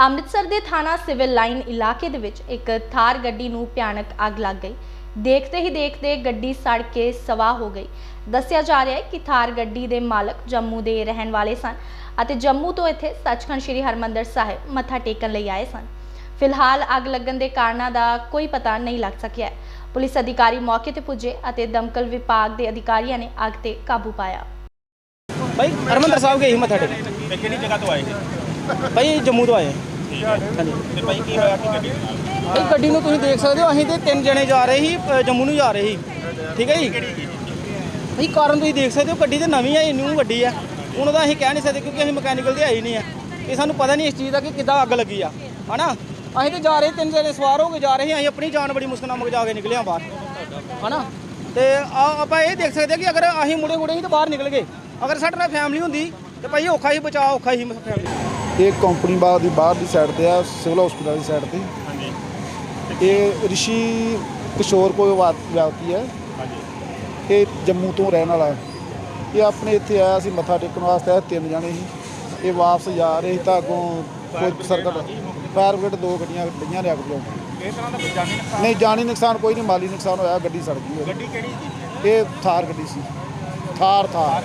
ਅੰਮ੍ਰਿਤਸਰ ਦੇ ਥਾਣਾ civil line ਇਲਾਕੇ ਦੇ ਵਿੱਚ ਇੱਕ ਥਾਰ ਗੱਡੀ ਨੂੰ ਭਿਆਨਕ ਅੱਗ ਲੱਗ ਗਈ। ਦੇਖਦੇ ਹੀ ਦੇਖਦੇ ਗੱਡੀ ਸੜ ਕੇ ਸਵਾਹ ਹੋ ਗਈ। ਦੱਸਿਆ ਜਾ ਰਿਹਾ ਹੈ ਕਿ ਥਾਰ ਗੱਡੀ ਦੇ ਮਾਲਕ ਜੰਮੂ ਦੇ ਰਹਿਣ ਵਾਲੇ ਸਨ ਅਤੇ ਜੰਮੂ ਤੋਂ ਇੱਥੇ ਸੱਚਖੰਡ ਸ੍ਰੀ ਹਰਮੰਦਰ ਸਾਹਿਬ ਮੱਥਾ ਟੇਕਣ ਲਈ ਆਏ ਸਨ। ਫਿਲਹਾਲ ਅੱਗ ਲੱਗਣ ਦੇ ਕਾਰਨਾਂ ਦਾ ਕੋਈ ਪਤਾ ਨਹੀਂ ਲੱਗ ਸਕਿਆ ਹੈ। ਪੁਲਿਸ ਅਧਿਕਾਰੀ ਮੌਕੇ ਤੇ ਪੁੱਜੇ ਅਤੇ ਦਮਕਲ ਵਿਭਾਗ ਦੇ ਅਧਿਕਾਰੀਆਂ ਨੇ ਅੱਗ ਤੇ ਕਾਬੂ ਪਾਇਆ। ਭਾਈ ਹਰਮੰਦਰ ਸਾਹਿਬ ਗਏ ਸੀ ਮੱਥਾ ਟੇਕਣ। ਕਿਹੜੀ ਜਗ੍ਹਾ ਤੋਂ ਆਏ ਸੀ? ਭਾਈ ਜੰਮੂ ਤੋਂ ਆਏ। ਤੇ ਭਾਈ ਕੀ ਹੋਇਆ ਕਿ ਗੱਡੀ ਦੇ ਨਾਲ ਭਾਈ ਗੱਡੀ ਨੂੰ ਤੁਸੀਂ ਦੇਖ ਸਕਦੇ ਹੋ ਅਸੀਂ ਤੇ ਤਿੰਨ ਜਣੇ ਜਾ ਰਹੇ ਸੀ ਅ, ਜੰਮੂ ਨੂੰ ਜਾ ਰਹੇ ਸੀ। ਠੀਕ ਹੈ ਜੀ? ਭਾਈ ਕਾਰਨ ਤੁਸੀਂ ਦੇਖ ਸਕਦੇ ਹੋ ਗੱਡੀ ਤੇ ਨਵੀਂ ਹੈ ਇੰਨੀ ਵੱਡੀ ਆ। ਉਹਨਾਂ ਦਾ ਅਸੀਂ ਕਹਿ ਨਹੀਂ ਸਕਦੇ ਕਿਉਂਕਿ ਅਸੀਂ ਮਕੈਨੀਕਲ ਤੇ ਆਈ ਨਹੀਂ ਆ। ਇਹ ਸਾਨੂੰ ਪਤਾ ਨਹੀਂ ਇਸ ਚੀਜ਼ ਦਾ ਕਿ ਕਿੱਦਾਂ ਅੱਗ ਲੱਗੀ ਆ ਹਨਾ? ਅਸੀਂ ਤੇ ਜਾ ਰਹੇ ਤਿੰਨ ਜਣੇ ਸਵਾਰ ਹੋ ਕੇ ਜਾ ਰਹੇ ਸੀ ਅਸੀਂ ਆਪਣੀ ਜਾਨ ਬੜੀ ਮੁਸ਼ਕਲ ਨਾਲ ਮਗਜਾ ਕੇ ਨਿਕਲੇ ਆ ਬਾਹਰ ਹਨਾ? ਤੇ ਆ ਆਪਾਂ ਇਹ ਦੇਖ ਸਕਦੇ ਹਾਂ ਕਿ ਅਗਰ ਅਸੀਂ ਮੁੜੇ ਮੁੜੇ ਹੀ ਤਾਂ ਬਾਹਰ ਨਿਕਲ ਗਏ। ਅਗਰ ਸਾਡੇ ਨਾਲ ਫੈਮਿਲੀ ਹੁੰਦੀ ਤੇ ਭਾਈ ਔਖਾ ਹੀ ਬਚਾ ਔਖਾ ਹੀ ਫੈਮਿਲੀ ਇਹ ਕੰਪਨੀ ਬਾਗ ਦੀ ਬਾਹਰ ਦੀ ਸਾਈਡ ਤੇ ਆ ਸਿਵਲ ਹਸਪੀਟਲ ਦੀ ਸਾਈਡ ਤੇ। ਹਾਂਜੀ। ਇਹ ਰਿਸ਼ੀ ਕਿਸ਼ੋਰ ਕੋਈ ਵਾ- ਵਿਅਕਤੀ ਹੈ। ਹਾਂਜੀ। ਇਹ ਜੰਮੂ ਤੋਂ ਰਹਿਣ ਵਾਲਾ। ਇਹ ਆਪਣੇ ਇੱਥੇ ਆਇਆ ਸੀ ਮੱਥਾ ਟੇਕਣ ਵਾਸਤੇ ਆਇਆ ਤਿੰਨ ਜਣੇ ਸੀ। ਇਹ ਵਾਪਸ ਜਾ ਰਹੇ ਸੀ ਤਾਂ ਅੱਗੋਂ ਕੋਈ ਸਰਕਟ ਫਾਇਰ ਬ੍ਰਿਗੇਡ ਦੋ ਗੱਡੀਆਂ ਡਈਆਂ ਨੇ ਅੱਗ ਬੁਝਾਉਣ ਇਸ ਤਰ੍ਹਾਂ ਦਾ ਕੋਈ ਜਾਨੀ ਨੁਕਸਾਨ? ਨਹੀਂ ਜਾਨੀ ਨੁਕਸਾਨ ਕੋਈ ਨਹੀਂ ਮਾਲੀ ਨੁਕਸਾਨ ਹੋਇਆ ਗੱਡੀ ਸੜ ਗਈ। ਗੱਡੀ ਕਿਹੜੀ ਸੀ? ਇਹ ਥਾਰ ਗੱਡੀ ਸੀ। ਥਾਰ ਥਾਰ।